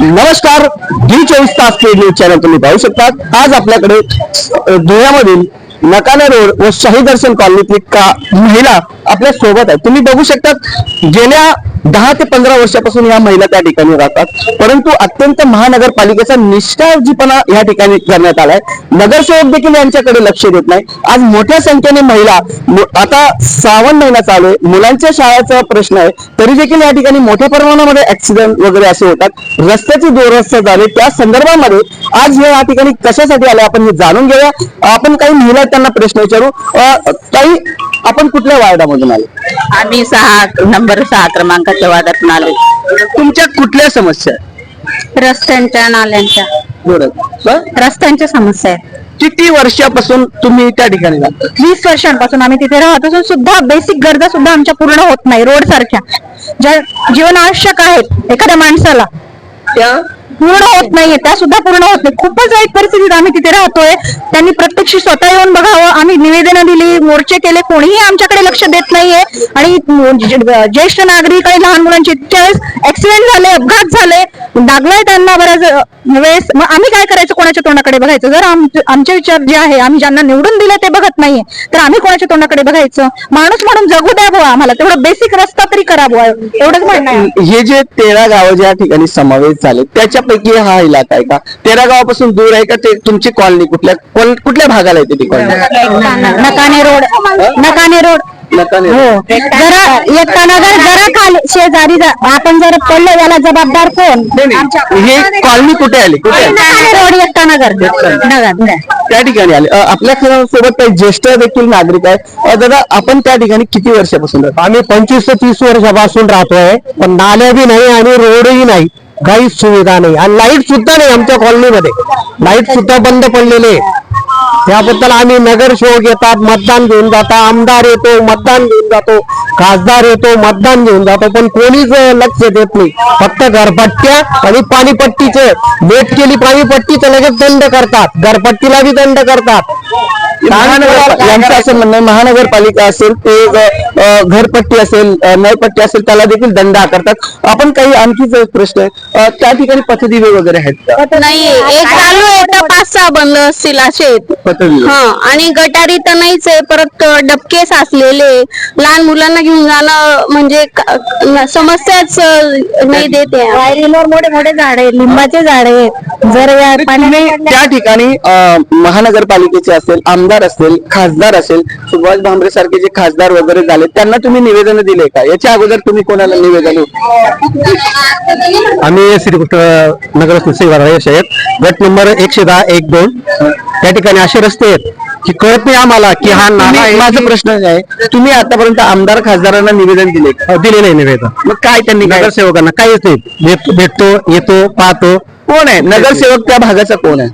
नमस्कार डी चोवीस तास पेड न्यूज चॅनल तुम्ही पाहू शकता आज आपल्याकडे धुळ्यामधील नकाने रोड व शाही दर्शन कॉलनीतली का महिला आपल्यासोबत आहे. तुम्ही बघू शकतात गेल्या दहा ते पंधरा वर्षापासून या महिला त्या ठिकाणी राहतात. परंतु अत्यंत महानगरपालिकेचा निष्ठाजीपणा या ठिकाणी करण्यात आलाय. नगरसेवक देखील यांच्याकडे लक्ष देत नाही. आज मोठ्या संख्येने महिला आता श्रावण महिना चालू आहे. मुलांच्या शाळेचा प्रश्न आहे. तरी देखील या ठिकाणी मोठ्या प्रमाणामध्ये ऍक्सिडेंट वगैरे असे होतात. रस्त्याची दुरवस्था झाली. त्या संदर्भामध्ये आज हे या ठिकाणी कशासाठी आले आपण हे जाणून घेऊया. आपण काही महिला त्यांना प्रश्न विचारू. काही आपण कुठल्या वार्डामधून आले? आम्ही सहा नंबर सहा क्रमांकाच्या वादातून आलो. तुमच्या कुठल्या समस्या आहेत? रस्त्यांच्या नाल्यांच्या. बरं. रस्त्यांच्या समस्या आहेत. किती वर्षापासून तुम्ही त्या ठिकाणी राहता? वीस वर्षांपासून आम्ही तिथे राहत असून सुद्धा बेसिक गरजा सुद्धा आमच्या पूर्ण होत नाही रोड सारख्या. ज्या जीवन आवश्यक आहेत एखाद्या माणसाला त्या? पूर्ण होत नाहीये त्या सुद्धा पूर्ण होत नाही. खूपच वाईट परिस्थितीत आम्ही तिथे राहतोय. त्यांनी प्रत्यक्ष स्वतः येऊन बघावं आम्ही निवेदनं दिली मोर्चे केले कोणीही आमच्याकडे लक्ष देत नाहीये. आणि ज्येष्ठ नागरिक आणि लहान मुलांचे इतक्या वेळेस ऍक्सिडेंट झाले अपघात झाले. लागलाय त्यांना बऱ्याच वेळेस. मग आम्ही काय करायचं कोणाच्या तोंडाकडे बघायचं? जर आमचे विचार जे आहे आम्ही ज्यांना निवडून दिले ते बघत नाहीये तर आम्ही कोणाच्या तोंडाकडे बघायचं? माणूस म्हणून जगू द्या बुवा आम्हाला. तेवढं बेसिक रस्ता तरी करा बुवा. एवढंच म्हणणं हे जे तेरा गाव ज्या ठिकाणी समावेश झाले त्याच्यापैकी हा इलाका आहे का? तेरा गावापासून दूर आहे का? ते तुमची कॉलनी कुठल्या कुठल्या भागाला येते ती colony? Nakane road Nakane road. Nakane हो. जरा एकता नगर जरा खाली शेजारी जा- आपण जर पडलो याला जबाबदार कोण? नाही, नाही. हे कॉलनी कुठे आली? कुठे आली? नकाने रोड नगर नगर त्या ठिकाणी आले. अ, आपल्यासोबत काही ज्येष्ठ देखील नागरिक आहेत. अ, दादा आपण त्या ठिकाणी किती वर्षापासून राहतो? आम्ही पंचवीस ते तीस वर्षापासून राहतोय. पण नाल्या बी नाही आणि रोडही नाही. काहीच सुविधा नाही. आणि लाइट सुद्धा नाही आमच्या कॉलनीमध्ये. लाइट सुद्धा बंद पडलेले आहे. त्याबद्दल आम्ही नगरसेवक येतात मतदान घेऊन जातात आमदार येतो मतदान घेऊन जातो खासदार येतो मतदान घेऊन जातो पण कोणीच लक्ष देत नाही. फक्त घरपट्ट्या आणि पाणीपट्टीचे लेट केली पाणीपट्टी तर लगेच दंड करतात. घरपट्टीला बी दंड करतात. महानगर यांचं असं म्हणणं महानगरपालिका असेल ते घरपट्टी असेल नळपट्टी असेल त्याला देखील दंड आकारतात. आपण काही आणखीच प्रश्न आहे त्या ठिकाणी पथदिवे वगैरे आहेत का? नाही एक चालू आहे. पाच सहा बंद असतील हा आणि गटारी तर नाहीच आहे परत डबके साचलेले लहान मुलांना घेऊन जाणं म्हणजे क- न- समस्याच अं, नाही देते वायरींवर मोठे मोठे झाड आहेत लिंबाचे झाड आहेत. जर या तुम्ही त्या ठिकाणी अ, महानगरपालिकेचे असेल आमदार असेल खासदार असेल सुभाष भामरे सारखे जे खासदार वगैरे झाले त्यांना तुम्ही निवेदन दिले का? याच्या अगोदर तुम्ही कोणाला निवेदन आम्ही श्रीकृष्ण नगर सेवा आहेत. गट नंबर एकशे दहा एक दोन. त्या ठिकाणी असे रस्ते आहेत की कळत नाही आम्हाला की हा नाला आहे. माझा प्रश्न आहे तुम्ही आतापर्यंत आमदार खासदारांना निवेदन दिले का? अ, दिले नाही निवेदन. मग काय त्यांनी काय नगरसेवकांना? काहीच नाही. भेट- भेटतो येतो पाहतो. कोण आहे? नगरसेवक त्या भागाचा कोण आहे?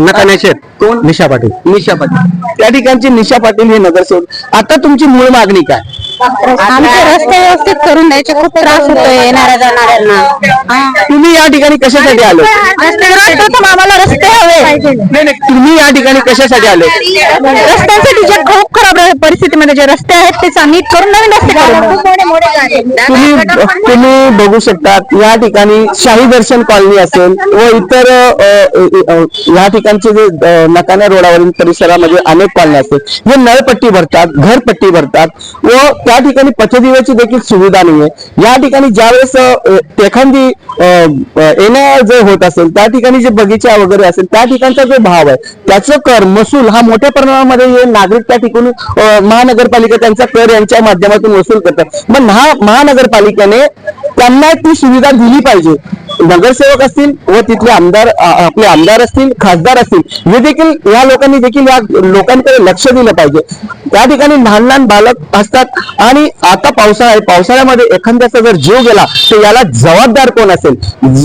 नकाण्याचे आहेत. कोण? निशा पाटील. निशा पाटील. त्या ठिकाणची निशा पाटील हे नगरसेवक. आता तुमची मूळ मागणी काय? आमचे रस्ते व्यवस्थित करून द्यायचे खूप त्रास होतोय येणाऱ्या जाणाऱ्यांना. तुम्ही या ठिकाणी कशासाठी आले? आम्हाला रस्ते हवे. नाही नाही तुम्ही या ठिकाणी कशासाठी आले? रस्त्यांसाठी जे खूप खराब परिस्थितीमध्ये जे रस्ते आहेत ते नीट करून नवीन रस्ते तुम्ही तुम्ही बघू शकतात या ठिकाणी शाही दर्शन कॉलनी असेल व इतर या ठिकाणचे जे नकाना रोडावरील परिसरामध्ये अनेक कॉलनी असतील हे नळपट्टी भरतात घरपट्टी भरतात व त्या ठिकाणी पथदिव्याची देखील सुविधा नाहीये. या ठिकाणी ज्यावेळेस एखादी येण्या जे होत असेल त्या ठिकाणी जे बगीचा वगैरे असेल त्या ठिकाणचा जो भाव आहे त्याचं कर महसूल हा मोठ्या प्रमाणामध्ये हे नागरिक त्या ठिकाणी महानगरपालिका त्यांचा कर यांच्या माध्यमातून वसूल करतात. मग महा महानगरपालिकेने त्यांना ती सुविधा दिली पाहिजे. नगरसेवक असतील व तिथले आमदार आपले आमदार असतील खासदार असतील हे देखील या लोकांनी देखील या लोकांकडे लक्ष दिलं पाहिजे. त्या ठिकाणी लहान लहान बालक असतात आणि आता पावसाळा आहे पावसाळ्यामध्ये एखाद्याचा जर जीव गेला तर याला जबाबदार कोण असेल?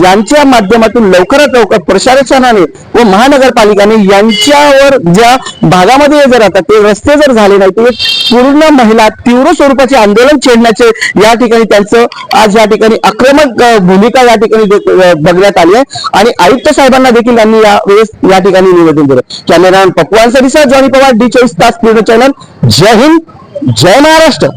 यांच्या माध्यमातून लवकरात लवकर प्रशासनाने व महानगरपालिकाने यांच्यावर ज्या भागामध्ये जर आता ते रस्ते जर झाले नाही तर पूर्ण महिला तीव्र स्वरूपाचे आंदोलन छेडण्याचे या ठिकाणी त्यांचं आज या ठिकाणी आक्रमक भूमिका या ठिकाणी बघण्यात आली आहे. आणि आयुक्त साहेबांना देखील त्यांनी या वेळेस या ठिकाणी निवेदन दिलं. कॅमेरामॅन पकवान सरिसा जॉनी पवार डी चोवीस तास चॅनल. जय हिंद जय महाराष्ट्र.